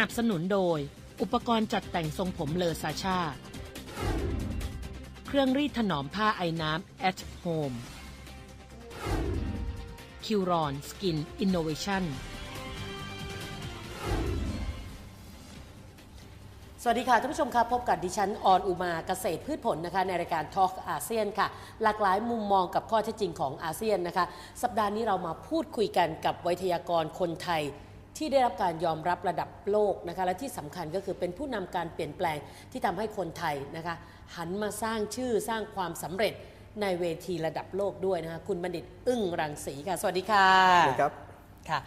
นับสนุนโดย อุปกรณ์จัดแต่งทรงผมเลอซาชาเครื่องรีดถนอมผ้าไอ้น้ำ at home คิวรอนสกินอินโนเวชั่นสวัสดีค่ะท่านผู้ชมครับพบกับดิฉันออนอุมาเกษตรพืชผลนะคะในรายการ Talk อาเซียนค่ะ หลากหลายมุมมองกับข้อเท็จจริงของอาเซียนนะคะ สัปดาห์นี้เรามาพูดคุยกันกับวิทยากรคนไทย ที่ได้รับการยอมรับระดับโลกนะคะและที่สำคัญก็คือเป็นผู้นำการเปลี่ยนแปลงที่ทำให้คนไทยนะคะหันมาสร้างชื่อสร้างความสำเร็จในเวทีระดับโลกด้วยนะคะคุณบัณฑิตอึ้งรังสีค่ะ สวัสดีค่ะสวัสดีครับค่ะ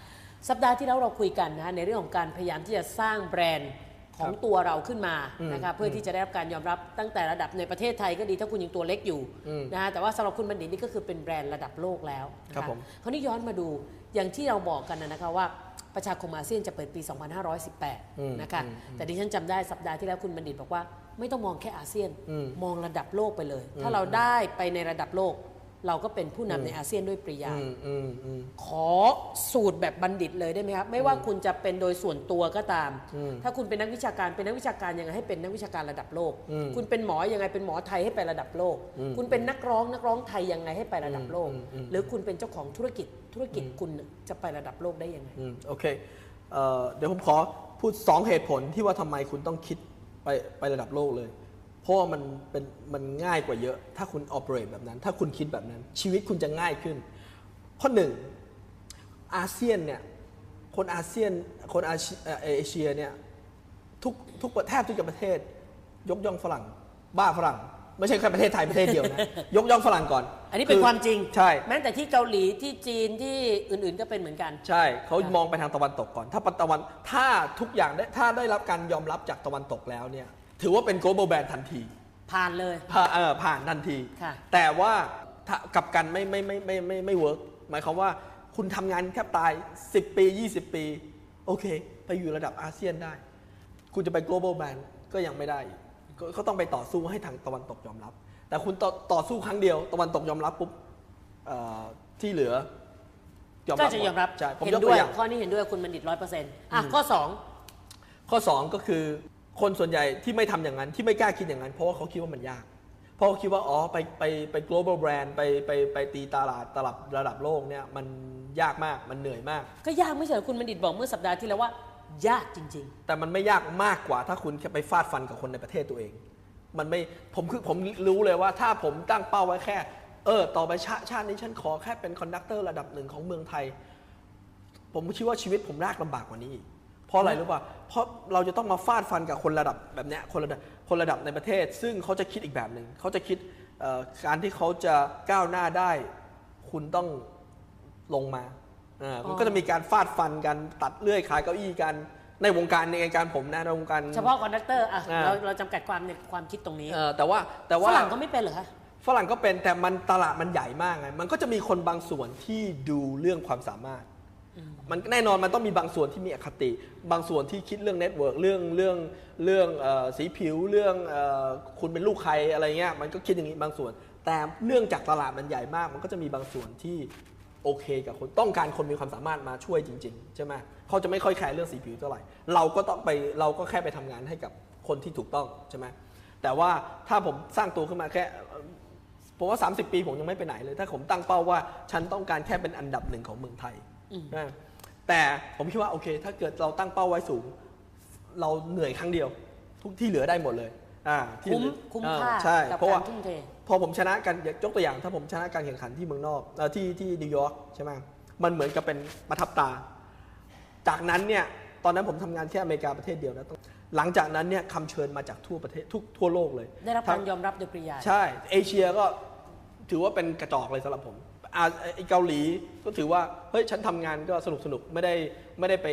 สัปดาห์ที่แล้วเราคุยกันนะคะในเรื่องของการพยายามที่จะสร้างแบรนด์ของตัวเราขึ้นมาอืมนะคะเพื่อที่จะได้รับการยอมรับตั้งแต่ระดับในประเทศไทยก็ดีถ้าคุณยังตัวเล็กอยู่อืมนะคะแต่ว่าสำหรับคุณบัณฑิตนี่ก็คือเป็นแบรนด์ระดับโลกแล้วนะะครับผมคราวนี้ย้อนมาดูอย่างที่เราบอกกันนะนะคะว่า ประชาคมอาเซียนจะเปิดปีอืม2518 นะคะอืมแต่ดิฉันจำได้สัปดาห์ที่แล้วคุณบัณฑิตบอกว่า ไม่ต้องมองแค่อาเซียนอืมมองระดับโลกไปเลยอืมถ้าเราได้ไปในระดับโลก เราก็เป็นผู้นำในอาเซียนด้วยปริยายอืมอืมอืมขอสูตรแบบบัณฑิตเลยได้ไหมครับ ไม่ว่าคุณจะเป็นโดยส่วนตัวก็ตามอืมถ้าคุณเป็นนักวิชาการ เป็นนักวิชาการยังไงให้เป็นนักวิชาการระดับโลกอืมคุณเป็นหมอยังไงเป็นหมอไทยให้ไประดับโลกอืมคุณเป็นนักร้องนักร้องไทยยังไงให้ไประดับโลกอืมอืมหรือคุณเป็นเจ้าของธุรกิจ ธุรกิจคุณจะไประดับโลกได้ยังไงอืมโอเคเอ่อเดี๋ยวผมขอพูด 2 เหตุผลที่ว่าทำไมคุณต้องคิดไปไประดับโลกเลย เพราะว่ามันเป็นมันง่ายกว่าเยอะ ถ้าคุณ operate แบบนั้น ถ้าคุณคิดแบบนั้น ชีวิตคุณจะง่ายขึ้น ข้อหนึ่งอาเซียนเนี่ยคนอาเซียนคนอาเซียเอ่อเอเชียเนี่ยทุกทุกประแทบทุกประเทศ ยกย่องฝรั่ง บ้าฝรั่ง ไม่ใช่แค่ประเทศไทยประเทศเดียวนะยกย่องฝรั่งก่อน อันนี้เป็นอความจริงใช่ แม้แต่ที่เกาหลีที่จีนที่อื่นๆก็เป็นเหมือนกัน ใช่เขาค่ะมองไปทางตะวันตกก่อน ถ้าตะวันถ้าทุกอย่างได้ถ้าได้รับการยอมรับจากตะวันตกแล้วเนี่ยถือว่าเป็น global brand ทันที ผ่านเลยผ่าเออผ่านทันทีค่ะแต่ว่าถ้ากลับกันไม่ไม่ไม่ไม่ไม่ไม่เวิร์กหมายความว่าคุณทำงานแทบตาย 10 ปี 20 ปี โอเค ไปอยู่ระดับอาเซียนได้ คุณจะไป global brand ก็ยังไม่ได้อี กก็ก็ต้องไปต่อสู้ให้ทางตะวันตกยอมรับ แต่คุณต่อต่อสู้ครั้งเดียว ตะวันตกยอมรับปุ๊บเอ่อที่เหลือก็จะยอมรับใช่ผมเห็นยกด้ตัววยอย่าง ข้อนี้เห็นด้วยคุณบัณฑิตร้อยเปอร์เซ็นต์อะข้อสองข้อ 2 ก็คือคนส่วนใหญ่ที่ไม่ทำอย่างนั้นที่ไม่กล้าคิดอย่างนั้น เพราะว่าเขาคิดว่ามันยาก เพราะเขาคิดว่าอ๋อไปไปไป global brand ไปไปไปตีตลาดตลาดระดับโลกเนี่ยมันยากมากมันเหนื่อยมาก ก็ยากไม่ใช่เหรอคุณบัณฑิตบอกเมื่อสัปดาห์ที่แล้วว่า ยากจริง แต่มันไม่ยากมากกว่าถ้าคุณไปฟาดฟันกับคนในประเทศตัวเอง มันไม่ผมคือผมรู้เลยว่า ถ้าผมตั้งเป้าไว้แค่ เออ ต่อไปชาชาตินี้ฉันขอแค่เป็นคอนดักเตอร์ระดับหนึ่งของเมืองไทย ผมคิดว่าชีวิตผมยากลำบากกว่านี้อีกเพราะอะไรรู้ป่ะเพราะเราจะต้องมาฟาดฟันกับคนระดับแบบเนี้ยคนระดับคนระดับในประเทศ ซึ่งเขาจะคิดอีกแบบหนึ่งเขาจะคิดการที่เขาจะก้าวหน้าได้ คุณต้องลงมา อ่ามันก็จะมีการฟาดฟันกันตัดเลื่อยขายเก้าอี้กันในวงการในวงการผมนะในวงการๆเฉพาะคอนดักเตอร์อะอ่า เราเราจำกัดความในความคิดตรงนี้เอ่อแต่ว่าแต่ฝว่ารั่งก็ไม่เป็นเหรอคะ ฝรั่งก็เป็นแต่มันตลาดมันใหญ่มากไงมันก็จะมีคนบางส่วนที่ดูเรื่องความสามารถ มันแน่นอนมันต้องมีบางส่วนที่มีอคติ บางส่วนที่คิดเรื่องเน็ตเวิร์กเรื่องเรื่องเรื่องเออสีผิวเรื่องเออคุณเป็นลูกใครอะไรเงี้ยมันก็คิดอย่างนี้บางส่วน แต่เนื่องจากตลาดมันใหญ่มาก มันก็จะมีบางส่วนที่ โอเคกับคนต้องการคนมีความสามารถมาช่วยจริง ๆ ใช่ไหมเขาจะไม่ค่อยแคร์เรื่องสีผิวเท่าไหร่ เราก็ต้องไปเราก็แค่ไปทำงานให้กับคนที่ถูกต้องใช่ไหมแต่ว่าถ้าผมสร้างตัวขึ้นมาแค่ผมว่า 30 ปีผมยังไม่ไปไหนเลย ถ้าผมตั้งเป้าว่าฉันต้องการแค่เป็นอันดับหนึ่งของเมืองไทยอืมนะแต่ผมคิดว่าโอเค ถ้าเกิดเราตั้งเป้าไว้สูง เราเหนื่อยครั้งเดียว ทุกที่เหลือได้หมดเลย อ่าที่คุ้มเหลือคุ้มอ่าค่าใช่กับเพราะกาว่า รทุ่มเท พอผมชนะกันยกตัวอย่าง ถ้าผมชนะการแข่งขันที่เมืองนอกเอ่อที่ที่นิวยอร์กใช่ไหมมันเหมือนกับเป็นประทับตา จากนั้นเนี่ยตอนนั้นผมทำงานแค่อเมริกาประเทศเดียวนะต้องหลังจากนั้นเนี่ยคำเชิญมาจากทั่วประเทศทุกทั่วโลกเลยได้รับทั้กางรยอมรับโดยปริยาย ใช่ เอเชียก็ถือว่าเป็นกระจอกเลยสำหรับผมอ่าไอ้เกาหลีก็ถือว่าเฮ้ยฉันทำงานก็สนุกสนุกไม่ได้ไม่ได้ไป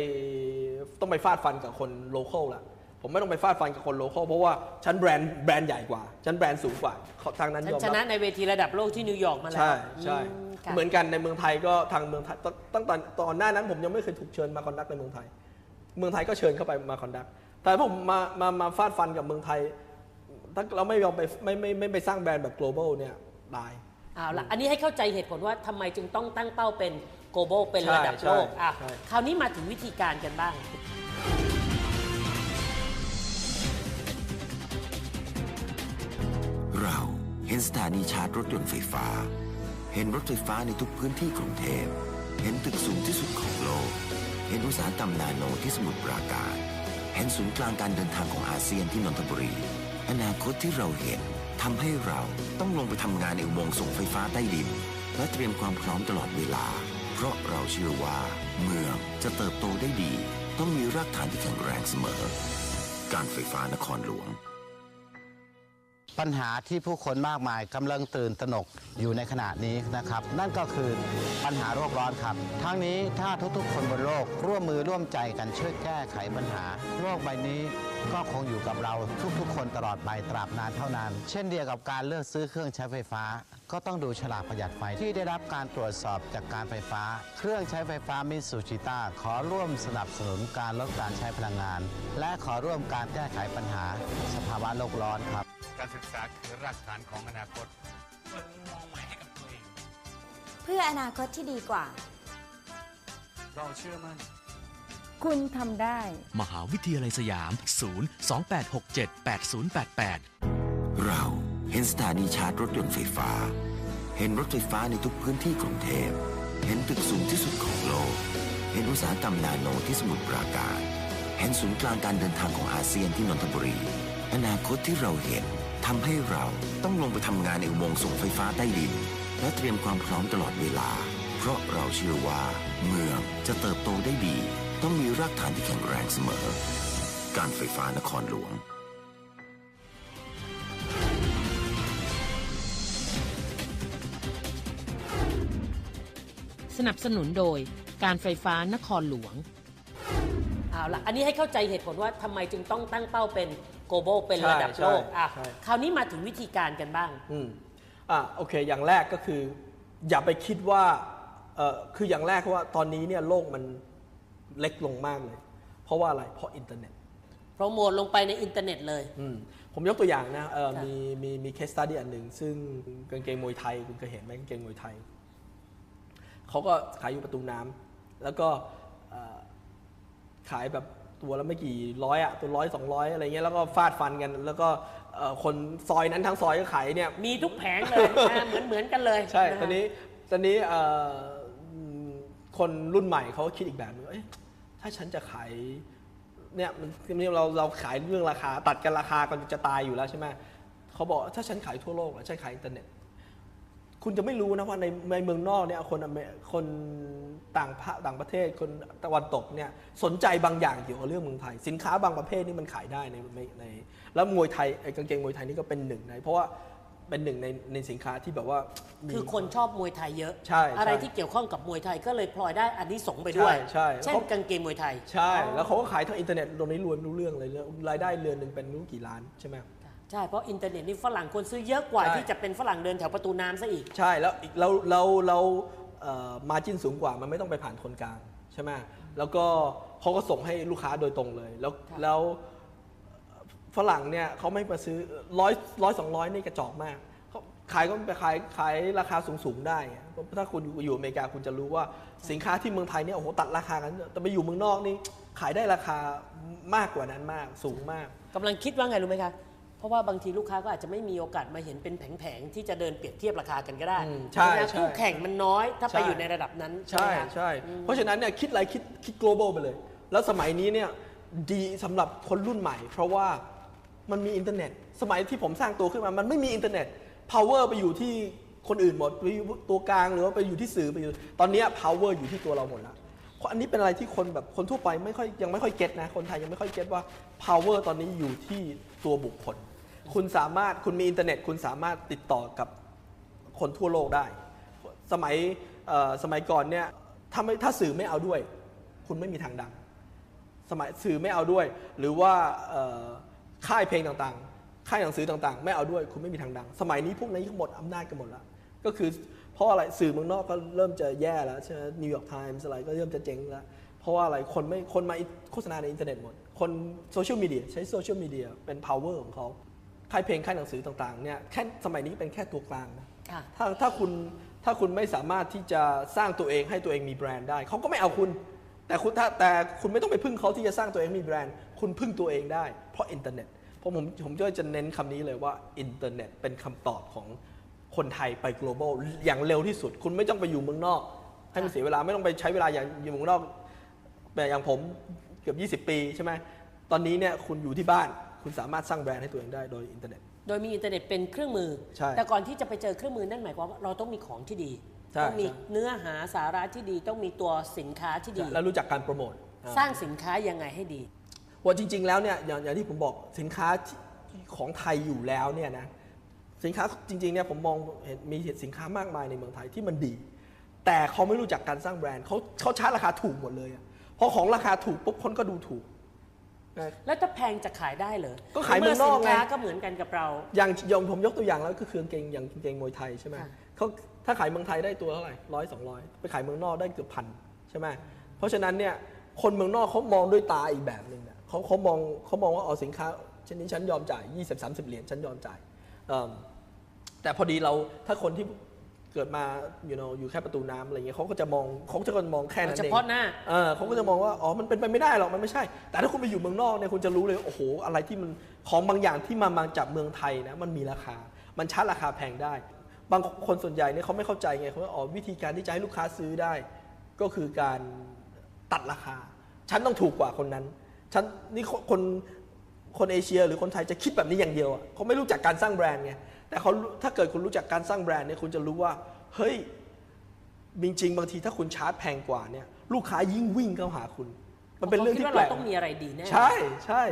ต้องไปฟาดฟันกับคนโลเคอลละ ผมไม่ต้องไปฟาดฟันกับคนโลเคอลเพราะว่าฉันแบรนด์แบรนด์ใหญ่กว่าฉันแบรนด์สูงกว่าเขาทางนั้นฉัยนอมชรับนะในเวทีระดับโลกที่นิวยอร์กมาแล้วใช่ใช่อืมค่ะเหมือนกันในเมืองไทยก็ทางเมืองไทยตั้งตั้งแต่ตอนหน้านั้นผมยังไม่เคยถูกเชิญมาคอนดักในเมืองไทย เมืองไทยก็เชิญเข้าไปมาคอนดักแต่ผมมามามาฟาดฟันกับเมืองไทย ถ้าเราไม่ยอมไปไม่ไม่ไม่ไปสร้างแบรนด์แบบ global เนี่ยตายเอาละอันนี้ให้เข้าใจเหตุผลว่าทำไมจึงต้องตั้งเป้าเป็น global เป็นระดับใช่โลกอะใช่คราวนี้มาถึงวิธีการกันบ้าง เราเห็นสถานีชาร์จรถยนต์ไฟฟ้า เห็นรถไฟฟ้าในทุกพื้นที่กรุงเทพ เห็นตึกสูงที่สุดของโลก เห็นอุตสาหกรรมนาโนที่สมุทรปราการ เห็นศูนย์กลางการเดินทางของอาเซียนที่นนทบุรี อนาคตที่เราเห็นทำให้เราต้องลงไปทำงานในอุโมงค์ส่งไฟฟ้าใต้ดิน และเตรียมความพร้อมตลอดเวลา เพราะเราเชื่อว่า เมืองจะเติบโตได้ดี ต้องมีรากฐานที่แข็งแรงเสมอ การไฟฟ้านครหลวง ปัญหาที่ผู้คนมากมายกำลังตื่นตระหนกอยู่ในขณะนี้นะครับ นั่นก็คือปัญหาโรคร้อนครับ ทั้งนี้ถ้าทุกๆ คนบนโลกร่วมมือร่วมใจกันช่วยแก้ไขปัญหา โลกใบนี้ ก็คงอยู่กับเราทุกๆ คนตลอดไปตราบนานเท่านาน เช่นเดียวกับการเลือกซื้อเครื่องใช้ไฟฟ้า ก็ต้องดูฉลากประหยัดไฟที่ได้รับการตรวจสอบจากการไฟฟ้า เครื่องใช้ไฟฟ้ามิสูชิต้าขอร่วมสนับสนุนการลดการใช้พลังงาน และขอร่วมการแก้ไขปัญหา สภาวะโลกร้อนครับ การศึกษาคือรากฐานของอนาคตเพื่ออนาคตที่ดีกว่า เราเชื่อมั่น คุณทำได้ มหาวิทยาลัยสยาม 028678088 เราเห็นสถานีชาร์จรถยนต์ไฟฟ้า เห็นรถไฟฟ้าในทุกพื้นที่กรุงเทพ เห็นตึกสูงที่สุดของโลก เห็นอุตสาหกรรมนาโนที่สมุทรปราการ เห็นศูนย์กลางการเดินทางของอาเซียนที่นนทบุรี อนาคตที่เราเห็นทำให้เราต้องลงไปทำงานในอุโมงค์ส่งไฟฟ้าใต้ดิน และเตรียมความพร้อมตลอดเวลา เพราะเราเชื่อว่า เมืองจะเติบโตได้ดี ต้องมีรากฐานที่แข็งแรงเสมอ การไฟฟ้านครหลวง สนับสนุนโดยการไฟฟ้านครหลวง เอาละอันนี้ให้เข้าใจเหตุผลว่าทำไมจึงต้องตั้งเป้าเป็น global เป็นระดับใช่โลกอะใช่ คราวนี้มาถึงวิธีการกันบ้าง อืมอะโอเค อย่างแรกก็คือ อย่าไปคิดว่าเออคืออย่างแรกว่าตอนนี้เนี่ยโลกมัน เล็กลงมากเลย เพราะว่าอะไร เพราะอินเทอร์เน็ตโปรโมทลงไปในอินเทอร์เน็ตเลย อืมผมยกตัวอย่างนะเออค่ะมีมีมีเคสตัดดี้อันหนึ่ง ซึ่งกางเกงมวยไทย คุณเคยเห็นไหมกางเกงมวยไทย เขาก็ขายอยู่ประตูน้ำแล้วก็เอ่อขายแบบตัวละไม่กี่ร้อยอะตัวร้อยสองร้อยอะไรเงี้ยแล้วก็ฟาดฟันกัน แล้วก็เอ่อคนซอยนั้นทั้งซอยก็ขายเนี่ยมีทุกแผงเลยนะเหมือนเหมือนกันเลย ใช่ะฮะตอนนี้ตอนนี้เอ่ออืม คนรุ่นใหม่เขาก็คิดอีกแบบนึงเอ้ยถ้าฉันจะขายเนี่ยมันเราเราขายเรื่องราคา ตัดกันราคากันจะตายอยู่แล้วใช่ไหมเขาบอกถ้าฉันขายทั่วโลกอะฉันขายอินเทอร์เน็ตคุณจะไม่รู้นะว่าในในเมืองนอกเนี่ยคนคนต่างต่างประเทศคนตะวันตกเนี่ยสนใจบางอย่างเกี่ยวกับเรื่องเมืองไทย สินค้าบางประเภทนี่มันขายได้ในในในแล้วมวยไทยไอ้กางเกงมวยไทยนี่ก็เป็นหนึ่งในเพราะว่า เป็นหนึ่งในในสินค้าที่แบบว่ามี คือคนชอบมวยไทยเยอะ ใช่อะไรใช่ที่เกี่ยวข้องกับมวยไทยก็เลยพลอยได้อันนี้สงส์ไปด้วย ใช่ใช่ เช่นเขากางเกงมวยไทย ใช่ แล้วเขาก็ขายทางอินเทอร์เน็ตตรงนี้รวยไม่รู้เรื่องเลยเรื่องรายได้เรือนหนึ่งเป็นไม่รู้กี่ล้านใช่ไหม ใช่เพราะอินเทอร์เน็ตนี่ฝรั่งคนซื้อเยอะกว่าใช่ ที่จะเป็นฝรั่งเดินแถวประตูน้ำซะอีก ใช่แล้วอีกเราเราเรามาจิ้นสูงกว่ามันไม่ต้องไปผ่านคนกลางใช่ไหมแล้วก็เขาก็ส่งให้ลูกค้าโดยตรงเลย แล้วค่ะแล้ว ฝรั่งเนี่ยเขาไม่มาซื้อร้อยร้อยสองร้อยนี่กระจอกมากเขาขายก็ไปขายขายราคาสูงสูงๆได้อะถ้าคุณอยู่อเมริกาคุณจะรู้ว่าสินค้าที่เมืองไทยเนี่ยโอ้โหตัดราคากันแต่ไปอยู่เมืองนอกนี่ขายได้ราคามากกว่านั้นมากสูงมากกำลังคิดว่าไงรู้ไหมคะเพราะว่าบางทีลูกค้าก็อาจจะไม่มีโอกาสมาเห็นเป็นแผงๆที่จะเดินเปรียบเทียบราคากันก็ได้อืมใช่ไหมใช่คู่แข่งมันน้อย ถ้าไปใช่อยู่ในระดับนั้น ใช่ไหมคะใช่เพราะฉะนั้นเนี่ยคิดอะไรคิดคิด global ไปเลย แล้วสมัยนี้เนี่ยดีสำหรับคนรุ่นใหม่ เพราะว่า มันมีอินเทอร์เน็ต สมัยที่ผมสร้างตัวขึ้นมา มันไม่มีอินเทอร์เน็ต power ไปอยู่ที่คนอื่นหมดไปอยู่ตัวกลางหรือว่าไปอยู่ที่สื่อไปอยู่ ตอนนี้ power อยู่ที่ตัวเราหมดแล้วเพราะอันนี้เป็นอะไรที่คนแบบคนทั่วไปไม่ค่อยยังไม่ค่อยเก็ตนะ คนไทยยังไม่ค่อยเก็ตว่า power ตอนนี้อยู่ที่ตัวบุคคล คุณสามารถคุณมีอินเทอร์เน็ต คุณสามารถติดต่อกับคนทั่วโลกได้ สมัยสมัยก่อนเนี่ยถ้าไม่ถ้าสื่อไม่เอาด้วย คุณไม่มีทางดัง สมัยสื่อไม่เอาด้วย หรือว่าอ ค่ายเพลงต่างๆ ค่ายหนังสือต่างๆ ไม่เอาด้วยคุณไม่มีทางดัง สมัยนี้พวกนี้หมดอำนาจกันหมดแล้ว ก็คือเพราะอะไรสื่อเมืองนอกก็เริ่มจะแย่แล้วใช่ไหมนิวยอร์กไทมส์อะไรก็เริ่มจะเจ๊งแล้ว เพราะว่าอะไรคนไม่คนมาโฆษณาในอินเทอร์เน็ตหมด คนโซเชียลมีเดียใช้โซเชียลมีเดียเป็น power ของเขาค่ายเพลงค่ายหนังสือต่างๆเนี่ยแค่สมัยนี้เป็นแค่ตัวกลางนะค่ะถ้าถ้าคุณถ้าคุณไม่สามารถที่จะสร้างตัวเองให้ตัวเองมีแบรนด์ได้เขาก็ไม่เอาคุณ แต่คุณถ้าแต่คุณไม่ต้องไปพึ่งเขาที่จะสร้างตัวเองมีแบรนด์ คุณพึ่งตัวเองได้ เพราะอินเทอร์เน็ตเพราะผมผมก็จะเน้นคำนี้เลยว่าอินเทอร์เน็ตเป็นคำตอบของคนไทยไป global อย่างเร็วที่สุด คุณไม่ต้องไปอยู่เมืองนอก ให้มันเสียเวลาไม่ต้องไปใช้เวลาอย่างอยู่เมืองนอกแบบอย่างผมเกือบ 20 ปีใช่ไหมตอนนี้เนี่ยคุณอยู่ที่บ้านคุณสามารถสร้างแบรนด์ให้ตัวเองได้โดยอินเทอร์เน็ต โดยมีอินเทอร์เน็ตเป็นเครื่องมือใช่แต่ก่อนที่จะไปเจอเครื่องมือนั่นหมายความว่าเราต้องมีของที่ดีใช่ต้องมีใช่เนื้อหาสาระที่ดี ต้องมีตัวสินค้าที่ดี แล้วรู้จักการโปรโมท สร้างสินค้ายังไงให้ดี ว่าจริง ๆ แล้วเนี่ยอย่างอย่างที่ผมบอกสินค้าที่ของไทยอยู่แล้วเนี่ยนะสินค้าจริงๆเนี่ยผมมองเห็นมีสินค้ามากมายในเมืองไทยที่มันดี แต่เขาไม่รู้จักการสร้างแบรนด์เขาเขาชาร์จราคาถูกหมดเลยอะพอของราคาถูกปุ๊บคนก็ดูถูกนะแล้วถ้าแพงจะขายได้เหรอก็ขายเมืองนอกไงสินค้าก็เหมือนกันกับเรา อย่างยอมผมยกตัวอย่างแล้วก็คือกางเกงอย่างกางเกงมวยไทยใช่ไหมค่ะเขาถ้าขายเมืองไทยได้ตัวเท่าไหร่ร้อยสองร้อยไปขายเมืองนอกได้เกือบพันใช่ไหมเพราะฉะนั้นเนี่ยคนเมืองนอกเขามองด้วยตาอีกแบบหนึ่ง เนี่ยเขาเขามองเขามองว่าเอาสินค้าชนิดฉันยอมจ่าย 20 30 เหรียญฉันยอมจ่ายเอิ่มแต่พอดีเราถ้าคนที่เกิดมา you know อยู่แค่ประตูน้ำอะไรเงี้ยเขาก็จะมองเขาจะมองแค่นั้นเฉเองพาะหน้าเออเขาก็จะมองว่าอ๋อมันเป็นไปไม่ได้หรอกมันไม่ใช่ แต่ถ้าคุณไปอยู่เมืองนอกเนี่ยคุณจะรู้เลยโอ้โหอะไรที่มันของบางอย่างที่มามาจากเมืองไทยนะมันมีราคา มันชาร์จราคาแพงได้ บางคนส่วนใหญ่เนี่ยเขาไม่เข้าใจไงเขาว่าอ๋อวิธีการที่จะให้ลูกค้าซื้อได้ ก็คือการตัดราคาฉันต้องถูกกว่าคนนั้น ฉันนี่คนคนคนเอเชีย หรือคนไทยจะคิดแบบนี้อย่างเดียวอะเขาไม่รู้จักการสร้างแบรนด์ไงแต่เขารู้ถ้าเกิดคุณรู้จักการสร้างแบรนด์เนี่ยคุณจะรู้ว่า เฮ้ยจริงๆบางทีถ้าคุณชาร์จแพงกว่าเนี่ยลูกค้ายิ่งวิ่งเข้าหาคุณ มันเป็นเรื่องที่ขาแปคิดลว่ากเราต้องมีอะไรดีแน่ใช่ใช่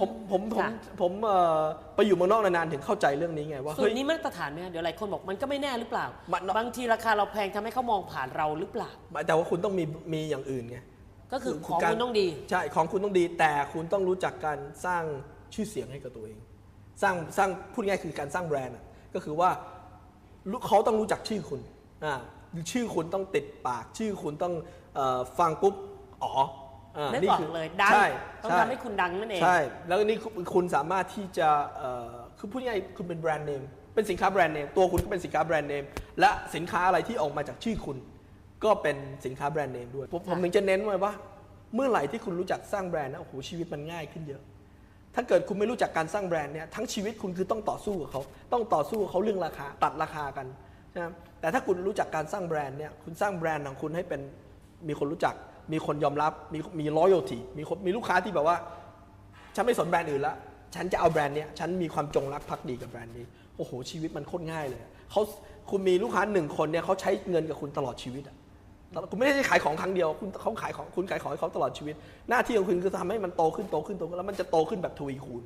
ผมผมผมค่ะผมเอ่อไปอยู่เมืองนอกนานๆถึงเข้าใจเรื่องนี้ไงว่าส่วเฮ้ยนนี้มาตรฐานไหมคะเดี๋ยวหลายคนบอกมันก็ไม่แน่หรือเปล่ามันบางทีราคาเราแพงทำให้เขามองผ่านเราหรือเปล่า แต่ว่าคุณต้องมีมีอย่างอื่นไง ก็คือของการคุณต้องดี ใช่ของคุณต้องดี แต่คุณต้องรู้จักการสร้างชื่อเสียงให้กับตัวเอง สร้างสร้างพูดง่ายๆคือการสร้างแบรนด์อะก็คือว่าลูกเขาต้องรู้จักชื่อคุณอ่าชื่อคุณต้องติดปาก ชื่อคุณต้องเออฟังปุ๊บอ๋ออ่านึกนี่ออกคือเลยดังใช่ต้องช่ทำให้คุณดังนั่นเองใช่แล้วนี่คุณคุณสามารถที่จะเอ่อคือพูดง่ายๆคุณเป็นแบรนด์เนมเป็นสินค้าแบรนด์เนมตัวคุณก็เป็นสินค้าแบรนด์เนมและสินค้าอะไรที่ออกมาจากชื่อคุณ ก็เป็นสินค้าแบรนด์เนมด้วย ผมผมถึงจะเน้นไว้ว่า เมื่อไหร่ที่คุณรู้จักสร้างแบรนด์นะโอ้โหชีวิตมันง่ายขึ้นเยอะ ถ้าเกิดคุณไม่รู้จักการสร้างแบรนด์เนี่ยทั้งชีวิตคุณคือต้องต่อสู้กับเขาต้องต่อสู้กับเขาเรื่องราคาตัดราคากันใช่ไหมแต่ถ้าคุณรู้จักการสร้างแบรนด์เนี่ยคุณสร้างแบรนด์ของคุณให้เป็นมีคนรู้จัก มีคนยอมรับมีมี loyalty มีคนมีลูกค้าที่แบบว่า ฉันไม่สนแบรนด์อื่นละฉันจะเอาแบรนด์เนี้ยฉันมีความจงรักภักดีกับแบรนด์นี้โอ้โหชีวิตมันโคตรง่ายเลยอะเขาคุณมีลูกค้าหนึ่งคนเนี่ยเขาใช้เงินกับคุณตลอดชีวิตอะ คุณไม่ได้ขายของครั้งเดียวคุณเขาขายของคุณขายของให้เขาตลอดชีวิต หน้าที่ของคุณคือทำให้มันโตขึ้นโตขึ้นโตขึ้นแล้วมันจะโตขึ้นแบบทวีคูณ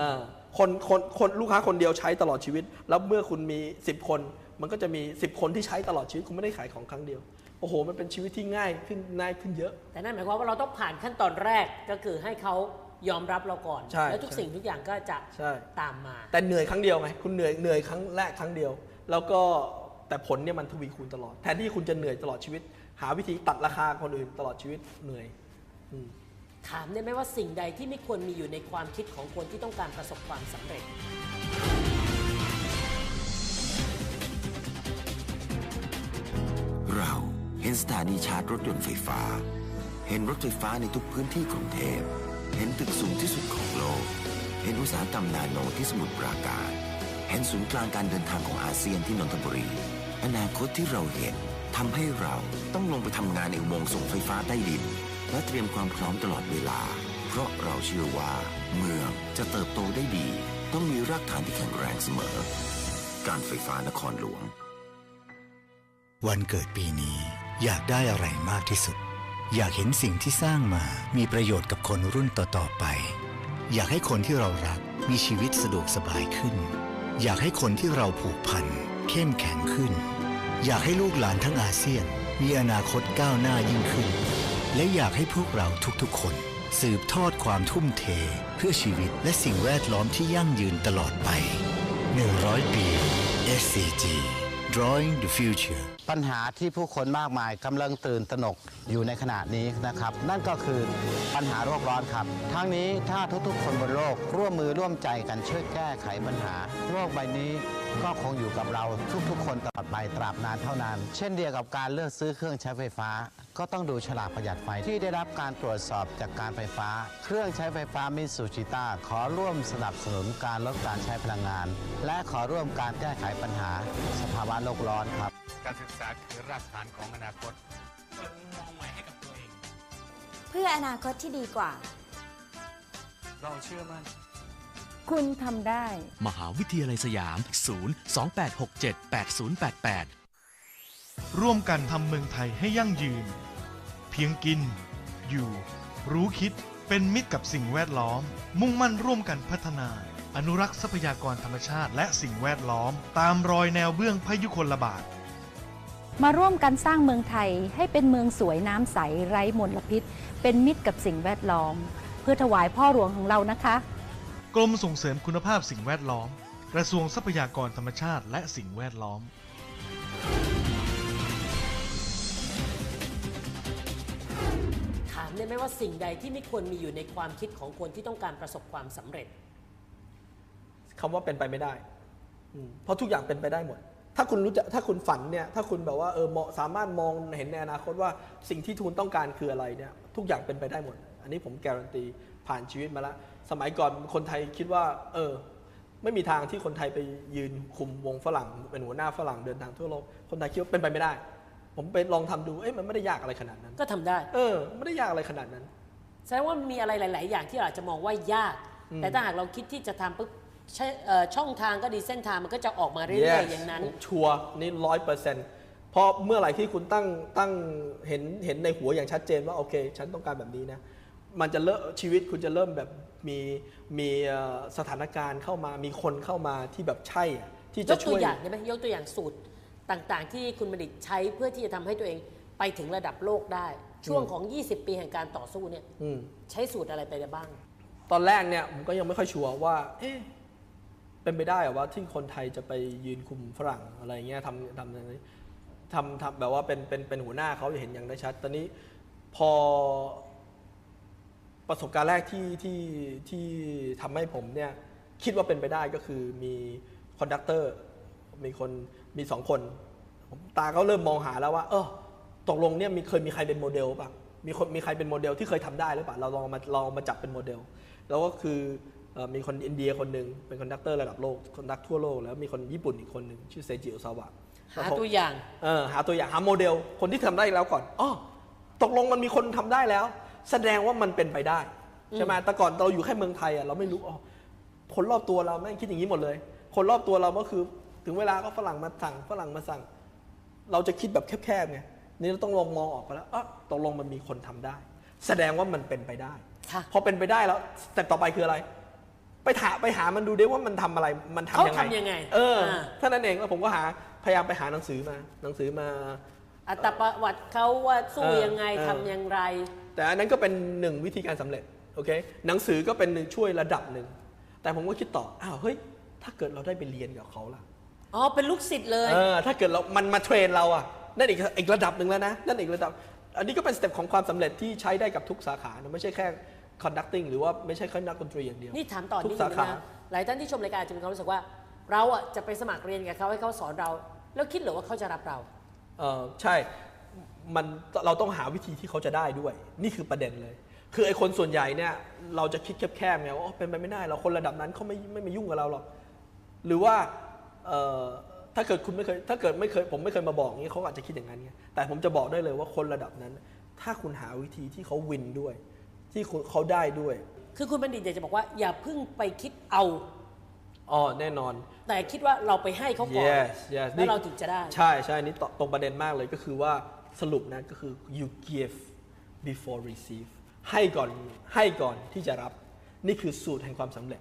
อ่าคนคนคนลูกค้าคนเดียวใช้ตลอดชีวิต แล้วเมื่อคุณมี 10 คน มันก็จะมี 10 คนที่ใช้ตลอดชีวิตคุณไม่ได้ขายของครั้งเดียวโอ้โห มันเป็นชีวิตที่ง่ายขึ้นง่ายขึ้นเยอะ แต่นั่นหมายความว่าเราต้องผ่านขั้นตอนแรกก็คือให้เขายอมรับเราก่อนใช่แล้วทุกใช่สิ่งทุกอย่างก็จะใช่ตามมา แต่เหนื่อยครั้งเดียวไง คุณเหนื่อยเหนื่อยครั้งแรกครั้งเดียว แล้วก็แต่ผลเนี่ยมันทวีคูณตลอด แทนที่คุณจะเหนื่อยตลอดชีวิต หาวิธีตัดราคาคนอื่นตลอดชีวิตเหนื่อยถามได้ไหมว่าสิ่งใดที่ไม่ควรมีอยู่ในความคิดของคนที่ต้องการประสบความสำเร็จ เราเห็นสถานีชาร์จรถยนต์ไฟฟ้า เห็นรถไฟฟ้าในทุกพื้นที่กรุงเทพ เห็นตึกสูงที่สุดของโลก เห็นอุตสาหกรรมนาโนที่สมุทรปราการ เห็นศูนย์กลางการเดินทางของอาเซียนที่นนทบุรี อนาคตที่เราเห็น ทำให้เราต้องลงไปทำงานในอุโมงค์ส่งไฟฟ้าใต้ดิน และเตรียมความพร้อมตลอดเวลา เพราะเราเชื่อว่า เมืองจะเติบโตได้ดี ต้องมีรากฐานที่แข็งแรงเสมอ การไฟฟ้านครหลวง วันเกิดปีนี้ อยากได้อะไรมากที่สุด อยากเห็นสิ่งที่สร้างมา มีประโยชน์กับคนรุ่นต่อๆไป อยากให้คนที่เรารักมีชีวิตสะดวกสบายขึ้น อยากให้คนที่เราผูกพันเข้มแข็งขึ้น อยากให้ลูกหลานทั้งอาเซียน มีอนาคตก้าวหน้ายิ่งขึ้น และอยากให้พวกเราทุกๆ คน สืบทอดความทุ่มเท เพื่อชีวิตและสิ่งแวดล้อมที่ยั่งยืนตลอดไป 100 ปี SCG Drawing the Future ปัญหาที่ผู้คนมากมายกำลังตื่นตระหนกอยู่ในขณะนี้นะครับ นั่นก็คือปัญหาโรคร้อนครับ ทั้งนี้ถ้าทุกๆ คนบนโลกร่วมมือร่วมใจกันช่วยแก้ไขปัญหาโรคใบนี้ก็คงอยู่กับเราทุกๆ คนตลอดไปตราบนานเท่านาน เช่นเดียวกับการเลือกซื้อเครื่องใช้ไฟฟ้า ก็ต้องดูฉลากประหยัดไฟที่ได้รับการตรวจสอบจากการไฟฟ้า เครื่องใช้ไฟฟ้ามิสูชิต้าขอร่วมสนับสนุนการลดการใช้พลังงาน และขอร่วมการแก้ไขปัญหา สภาวะโลกร้อนครับ การศึกษาคือรากฐานของอนาคตเพื่ออนาคตที่ดีกว่า เราเชื่อมั่น คุณทำได้ มหาวิทยาลัยสยาม 028678088 ร่วมกันทำเมืองไทยให้ยั่งยืน เพียงกิน อยู่ รู้คิด เป็นมิตรกับสิ่งแวดล้อม มุ่งมั่นร่วมกันพัฒนา อนุรักษ์ทรัพยากรธรรมชาติและสิ่งแวดล้อม ตามรอยแนวเบื้องพยุคลบาท มาร่วมกันสร้างเมืองไทยให้เป็นเมืองสวยน้ำใสไร้มลพิษ เป็นมิตรกับสิ่งแวดล้อม เพื่อถวายพ่อหลวงของเรานะคะ กรมส่งเสริมคุณภาพสิ่งแวดล้อม กระทรวงทรัพยากรธรรมชาติและสิ่งแวดล้อม ถามได้ไหมว่าสิ่งใดที่ไม่ควรมีอยู่ในความคิดของคนที่ต้องการประสบความสำเร็จคำว่าเป็นไปไม่ได้อืมเพราะทุกอย่างเป็นไปได้หมด ถ้าคุณรู้จักถ้าคุณฝันเนี่ยถ้าคุณแบบว่าเออเหมาะสามารถมองเห็นในอนาคตว่าสิ่งที่ทุนต้องการคืออะไรเนี่ยทุกอย่างเป็นไปได้หมด อันนี้ผมการันตีผ่านชีวิตมาแล้วสมัยก่อนคนไทยคิดว่า เออ ไม่มีทางที่คนไทยไปยืนคุมวงฝรั่ง เป็นหัวหน้าฝรั่งเดินทางทั่วโลกคนไทยคิดว่าเป็นไปไม่ได้ ผมไปลองทำดูเอ้ยมันไม่ได้ยากอะไรขนาดนั้น ก็ทำได้ เออ ไม่ได้ยากอะไรขนาดนั้นแสดงว่ามีอะไรหลาย ๆ อย่างที่เราอาจจะมองว่ายากอืมแต่ถ้าหากเราคิดที่จะทำปุ๊บ ใช่เอ่อช่องทางก็ดีเส้นทางมันก็จะออกมาเรื่อย Yes ๆอย่างนั้น ชัวร์นี่ร้อยเปอร์เซ็นต์เพราะเมื่อไหร่ที่คุณตั้งตั้งเห็นเห็นในหัวอย่างชัดเจนว่าโอเค ฉันต้องการแบบนี้นะ มันจะเริ่มชีวิตคุณจะเริ่มแบบมีมีเอ่อสถานการณ์เข้ามามีคนเข้ามาที่แบบใช่อะที่ยจะกช่ตัววย อย่างได้ไหมยกตัวอย่างสูตรต่างๆ ที่คุณบัณฑิตใช้เพื่อที่จะทำให้ตัวเองไปถึงระดับโลกได้ ช่วงของ 20 ปีแห่งการต่อสู้เนี่ยอืม ใช้สูตรอะไรไปได้บ้าง ตอนแรกเนี่ยผมก็ยังไม่ค่อยชัวร์ว่า เอ๊ะ เป็นไปได้เหรอว่าที่คนไทยจะไปยืนคุมฝรั่งอะไรเงี้ยทำทำอะไรทำทำแบบว่าเป็นเป็นเป็นหัวหน้าเขาเห็นอย่างได้ชัด ตอนนี้พอประสบการณ์แรกที่ที่ที่ทำให้ผมเนี่ยคิดว่าเป็นไปได้ก็คือมีคอนดักเตอร์มีคนมีสองคนผมตาเขาเริ่มมองหาแล้วว่า เออตกลงเนี่ยมีเคยมีใครเป็นโมเดลป่ะมีคนมีใครเป็นโมเดลที่เคยทำได้หรือเปล่าเราลองมาลองมาจับเป็นโมเดล แล้วก็คือ มีคนอินเดียคนหนึ่งเป็นคอนดักเตอร์ระดับโลกคอนดักทั่วโลก แล้วมีคนญี่ปุ่นอีกคนหนึ่งชื่อเซจิโอซาวะหาตัวอย่างเออหาตัวอย่างหาโมเดล คนที่ทำได้แล้วก่อนอ๋อตกลงมันมีคนทำได้แล้ว แสดงว่ามันเป็นไปได้ใช่ไหมแต่ก่อนเราอยู่แค่เมืองไทยอะเราไม่รู้อ๋อคนรอบตัวเราไม่งคิดอย่างนี้หมดเลย คนรอบตัวเราก็คือ ถึงเวลาก็ฝรั่งมาสั่งฝรั่งมาสั่ง เราจะคิดแบบแคบๆไงนี่เราต้องลองมองออกไปแล้วอ๋อตกลงมันมีคนทำได้ แสดงว่ามันเป็นไปได้ค่ะพอเป็นไปได้แล้วแต่ต่อไปคืออะไร ไปถาไปหามันดูได้ว่ามันทำอะไรมันทำเขายังไงทำยังไง เอออ่าเท่านั้นเองแล้วผมก็หาพยายามไปหาหนังสือมา หนังสือมาอัตประวัติเขาว่าสู้เออยังไงเออทำอย่างไร แต่อันนั้นก็เป็นหนึ่งวิธีการสำเร็จโอเคหนังสือก็เป็นหนึ่งช่วยระดับหนึ่งแต่ผมก็คิดต่ออ้าวเฮ้ยถ้าเกิดเราได้ไปเรียนกับเขาล่ะอ๋อเป็นลูกศิษย์เลยเออถ้าเกิดเรามันมาเทรนเราอะนั่นอีกอีกระดับหนึ่งแล้วนะนั่นอีกระดับ อันนี้ก็เป็นสเต็ปของความสำเร็จที่ใช้ได้กับทุกสาขานะไม่ใช่แค่ conducting หรือว่าไม่ใช่แค่นักดนตรีอย่างเดียว นี่ถามต่อทุนิดกนึสางขา นะหลายท่านที่ชมรายการอาจจะมีความรู้สึกว่า เราอะจะไปสมัครเรียนกับเขาให้เขาสอนเรา แล้วคิดเหรือว่าเขาจะรับเรา เออใช่มันเราต้องหาวิธีที่เขาจะได้ด้วย นี่คือประเด็นเลย คือไอ้คนส่วนใหญ่เนี่ยเราจะคิดแคบๆไงว่าอ๋อเป็นไปไม่ได้เราคนระดับนั้นเขาไม่ไม่มายุ่งกับเราหรอกหรือว่าเอ่อถ้าเกิดคุณไม่เคยถ้าเกิดไม่เคยผมไม่เคยมาบอกอย่างนี้เขาอาจจะคิดอย่างนั้นไงแต่ผมจะบอกได้เลยว่าคนระดับนั้น ถ้าคุณหาวิธีที่เขาวินด้วย ที่คุณเขาได้ด้วย คือคุณบัณฑิตอยากจะบอกว่าอย่าเพิ่งไปคิดเอา อ๋อแน่นอน แต่คิดว่าเราไปให้เขาก่อน yes yes แล้วเราถึงจะได้ ใช่ใช่นี่ตตรงประเด็นมากเลยก็คือว่าสรุปนะก็คือ you give before receive ให้ก่อนให้ก่อนที่จะรับ นี่คือสูตรแห่งความสำเร็จ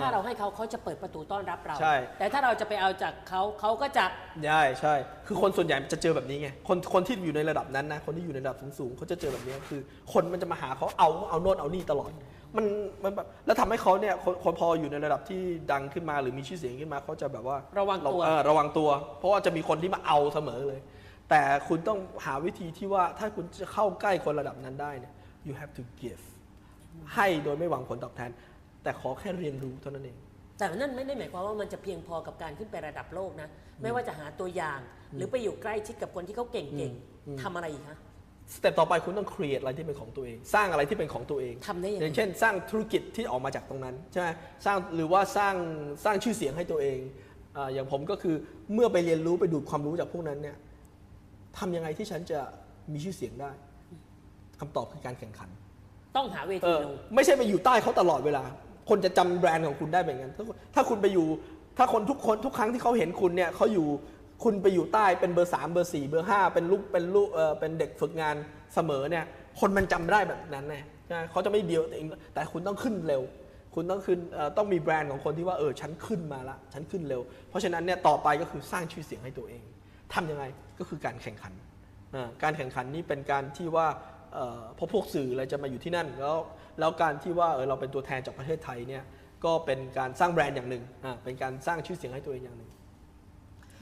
ถ้าเราให้เขาเขาจะเปิดประตูต้อนรับเรา ใช่ แต่ถ้าเราจะไปเอาจากเขาเขาก็จะ ใช่ใช่ คือคนส่วนใหญ่จะเจอแบบนี้ไง คนคนที่อยู่ในระดับนั้นนะ คนที่อยู่ในระดับสูงๆเขาจะเจอแบบนี้คือ คนมันจะมาหาเขาเอาเอาโน่นเอานี่ตลอด มันมันแบบแล้วทำให้เขาเนี่ยคนคนพออยู่ในระดับที่ดังขึ้นมาหรือมีชื่อเสียงขึ้นมาเขาจะแบบว่าระวังตัวเออระวังตัว เพราะว่าจะมีคนที่มาเอาเสมอเลย แต่คุณต้องหาวิธีที่ว่าถ้าคุณจะเข้าใกล้คนระดับนั้นได้เนี่ย you have to give ให้โดยไม่หวังผลตอบแทน แต่ขอแค่เรียนรู้เท่านั้นเอง แต่นั่นไม่ได้หมายความว่ามันจะเพียงพอกับการขึ้นไประดับโลกนะ ไม่ว่าจะหาตัวอย่าง หรือไปอยู่ใกล้ชิดกับคนที่เขาเก่งอืมๆทำอะไรอีกฮะสเต็ปต่อไปคุณต้อง create อะไรที่เป็นของตัวเอง สร้างอะไรที่เป็นของตัวเองทำได้ยังไงอย่างเช่น สร้างธุรกิจที่ออกมาจากตรงนั้นใช่ไหมสร้างหรือว่าสร้างสร้างชื่อเสียงให้ตัวเองอาอย่างผมก็คือเมื่อไปเรียนรู้ไปดูดความรู้จากพวกนั้นเนี่ยทำยังไงที่ฉันจะมีชื่อเสียงได้คำตอบคือการแข่งขัน ต้องหาเวเอทีอลงไม่ใช่ไปอยู่ใต้เขาตลอดเวลา คนจะจำแบรนด์ของคุณได้แบบนั้นถ้าคุณถ้าคุณไปอยู่ ถ้าคนทุกคนทุกครั้งที่เขาเห็นคุณเนี่ยเขาอยู่คุณไปอยู่ใต้เป็นเบอร์สามเบอร์สี่เบอร์ห้าเป็นลูกเป็นลูกเออเป็นเด็กฝึกงานเสมอเนี่ย คนมันจำได้แบบนั้นไงใช่ไหมเขาจะไม่เดียวตัวเองแต่คุณต้องขึ้นเร็ว คุณต้องขึ้นเออต้องมีแบรนด์ของคนที่ว่าเออฉันขึ้นมาละฉันขึ้นเร็ว เพราะฉะนั้นเนี่ยต่อไปก็คือสร้างชื่อเสียงให้ตัวเองทำยังไงก็คือการแข่งขันอ่าการแข่งขันนี้เป็นการที่ว่า เอ่อเพราะพวกสื่ออะไรจะมาอยู่ที่นั่น แล้วแล้วการที่ว่าเออเราเป็นตัวแทนจากประเทศไทยเนี่ยก็เป็นการสร้างแบรนด์อย่างหนึ่งอ่าเป็นการสร้างชื่อเสียงให้ตัวเองอย่างหนึ่ง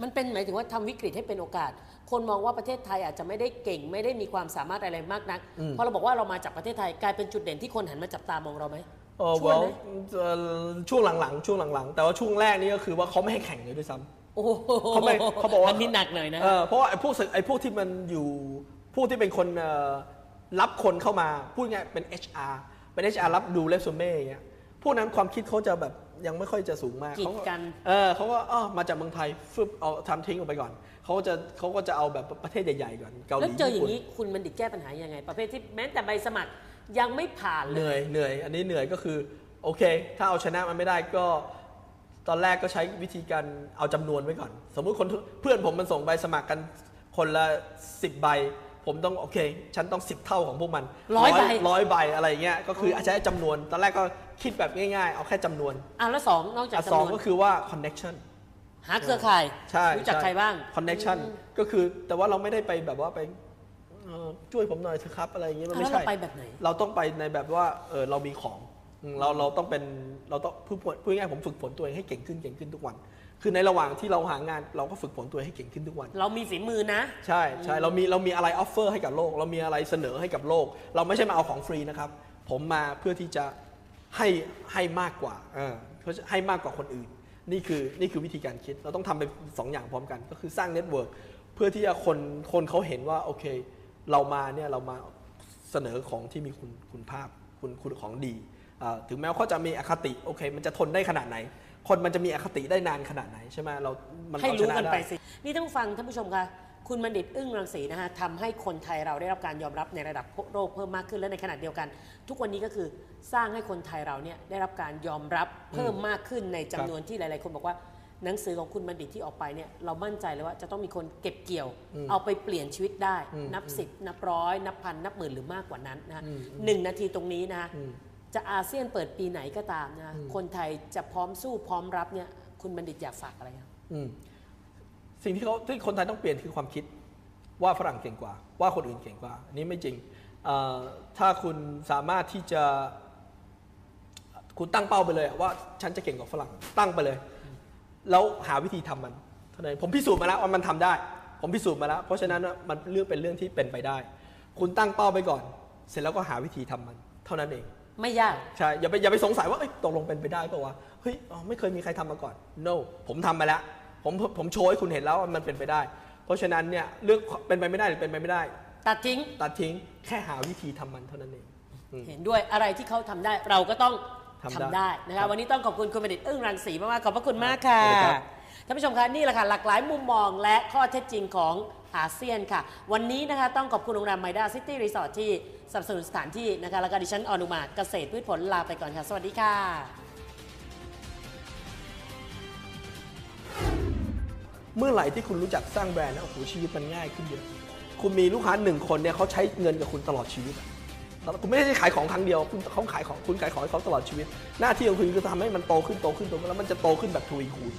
มันเป็นหมายถึงว่าทำวิกฤตให้เป็นโอกาส คนมองว่าประเทศไทยอาจจะไม่ได้เก่งไม่ได้มีความสามารถอะไรมากนักอืมพอเราบอกว่าเรามาจากประเทศไทยกลายเป็นจุดเด่นที่คนหันมาจับตามองเราไหม เออ ช่วย well ไหมเอ่อช่วงหลังๆ ช่วงหลังๆ แต่ว่าช่วงแรกนี่ก็คือว่าเขาไม่ให้แข่งเลยด้วยซ้ำ โอ้โหเขาไม่เขาบอกว่าอันนี้หนักหน่อยนะ เออเพราะว่าไอ้พวกสื่อไอ้พวกที่มันอยู่พวกที่เป็นคนเอ่อ รับคนเข้ามาพูดง่ายเป็น HR เป็น HR รับดูเรซูเม่อย่างเงี้ยพวกนั้นความคิดเขาจะแบบยังไม่ค่อยจะสูงมากกีดเขากันเออเขาก็อ้อมาจากเมืองไทยฟึบเอาทำทิ้งออกไปก่อนเขาก็จะเขาก็จะเอาแบบประเทศใหญ่ๆก่อนเกาหลีแล้วเจออย่างนี้นี้คุณบัณฑิตแก้ปัญหายังไง ประเภทที่แม้แต่ใบสมัครยังไม่ผ่านเหเลยนื่อยเหนื่อย อันนี้เหนื่อยก็คือโอเค ถ้าเอาชนะมันไม่ได้ก็ ตอนแรกก็ใช้วิธีการเอาจำนวนไว้ก่อน สมมุติคนเพื่อนผมมันส่งใบสมัครกันคนละ 10 ใบ ผมต้องโอเค ฉันต้อง10เท่าของพวกมันร้อยใบ ร้อยใบอะไรอย่างเงี้ยก็คืออาจจะใช้จำนวนตอนแรกก็คิดแบบง่ายๆ เอาแค่จำนวนอะแล้วสองนอกจากอะจำสองนวนก็คือว่า connection หาเครือข่ายใช่รู้จักช่ใครบ้าง connection ก็คือแต่ว่าเราไม่ได้ไปแบบว่าไปเอ่อช่วยผมหน่อยเถอะครับอะไรอย่างเงี้ยมันอะไม่แล้วใช่เราไปแบบไหน เราต้องไปในแบบว่าเออเรามีของอืมเราเราต้องเป็นเราต้องพูดพูดง่ายๆผมฝึกฝนตัวเองให้เก่งขึ้นเก่งขึ้นทุกวัน คือในระหว่างที่เราหางานเราก็ฝึกฝนตัวเองให้เก่งขึ้นทุกวัน เรามีฝีมือนะ ใช่ใช่เรามีเรามีอะไรออฟเฟอร์ให้กับโลก เรามีอะไรเสนอให้กับโลก เราไม่ใช่มาเอาของฟรีนะครับ ผมมาเพื่อที่จะให้ให้มากกว่าเออเพื่อให้มากกว่าคนอื่น นี่คือนี่คือวิธีการคิด เราต้องทำเป็นสองอย่างพร้อมกัน ก็คือสร้างเน็ตเวิร์กเพื่อที่จะคนคนเขาเห็นว่าโอเค เรามาเนี่ยเรามาเสนอของที่มีคุณคุณภาพคุณคุณของดีอ่าถึงแม้ว่าเขาจะมีอคติโอเค มันจะทนได้ขนาดไหน คนมันจะมีอคติได้นานขนาดไหนใช่ไหมเรา มันให้เอาชรู้นะกันไปได้ สิ นี่ต้องฟังท่านผู้ชมคะคุณบัณฑิตอึ้งรังสีนะฮะทำให้คนไทยเราได้รับการยอมรับในระดับโลกเพิ่มมากขึ้นและในขณะเดียวกัน ทุกวันนี้ก็คือสร้างให้คนไทยเราเนี่ยได้รับการยอมรับเพิ่มมากขึ้นในจำนวนที่หลาย ๆ คนบอกว่า หนังสือของคุณบัณฑิตที่ออกไปเนี่ยเรามั่นใจเลยว่าจะต้องมีคนเก็บเกี่ยวอืมเอาไปเปลี่ยนชีวิตได้อืมนับสิบนับร้อยนับพันนับหมื่นหรือมากกว่านั้นนะฮะอืมอืมหนึ่งนาทีตรงนี้นะฮะ อืม จะอาเซียนเปิดปีไหนก็ตามนะอืมคนไทยจะพร้อมสู้พร้อมรับเนี่ยคุณบัณฑิตอยากฝากอะไรครับอืมสิ่งที่เขาที่คนไทยต้องเปลี่ยนคือความคิดว่าฝรั่งเก่งกว่า ว่าคนอื่นเก่งกว่าอันนี้ไม่จริงเอ่อถ้าคุณสามารถที่จะ คุณตั้งเป้าไปเลย ว่าฉันจะเก่งกว่าฝรั่งตั้งไปเลย แล้วหาวิธีทำมันเท่านั้นผมพิสูจน์มาแล้วว่ามันทำได้ ผมพิสูจน์มาแล้ว เพราะฉะนั้นมันเรื่องเป็นเรื่องที่เป็นไปได้ คุณตั้งเป้าไปก่อน เสร็จแล้วก็หาวิธีทำมัน เท่านั้นเอง ไม่ยาก ใช่อย่าไปอย่าไปสงสัยว่าเอ้ยตกลงเป็นไปได้ป่าวะเฮ้ยอ๋อไม่เคยมีใครทำมาก่อน no ผมทำมาแล้ว ผมผมโชว์ให้คุณเห็นแล้วว่ามันเป็นไปได้ เพราะฉะนั้นเนี่ยเรื่องเป็นไปไม่ได้หรือเป็นไปไม่ได้ ตัดทิ้งตัดทิ้งแค่หาวิธีทำมันเท่านั้นเองอืม เห็นด้วยอะไรที่เขาทำได้เราก็ต้องทำทำได้ได้นะครัคะบวันนี้ต้องขอบคุณคุณบัณฑิตอึ้งรังสีมากๆขอบพระคุณมากค่ะขอบคุณครับ ท่านผู้ชมคะนี่แหละค่ะหลากหลายมุมมองและข้อเท็จจริงของ อาเซียนค่ะ วันนี้นะคะต้องขอบคุณโรงแรมไมด้าซิตี้รีสอร์ทที่สนับสนุนสถานที่นะคะแล้วก็ดิฉันอนุมาเกษตรพืชผลลาไปก่อนค่ะ สวัสดีค่ะเมื่อไหร่ที่คุณรู้จักสร้างแบรนด์นะโอ้โหชีวิตมันง่ายขึ้นเยอะ คุณมีลูกค้าหนึ่งคนเนี่ยเขาใช้เงินกับคุณตลอดชีวิตอะคุณไม่ได้ขายของครั้งเดียว คุณเขาขายของคุณขายของให้เขาตลอดชีวิต หน้าที่ของคุณคือทำให้มันโตขึ้นโตขึ้นโตขึ้นแล้วมันจะโตขึ้นแบบทวีคูณ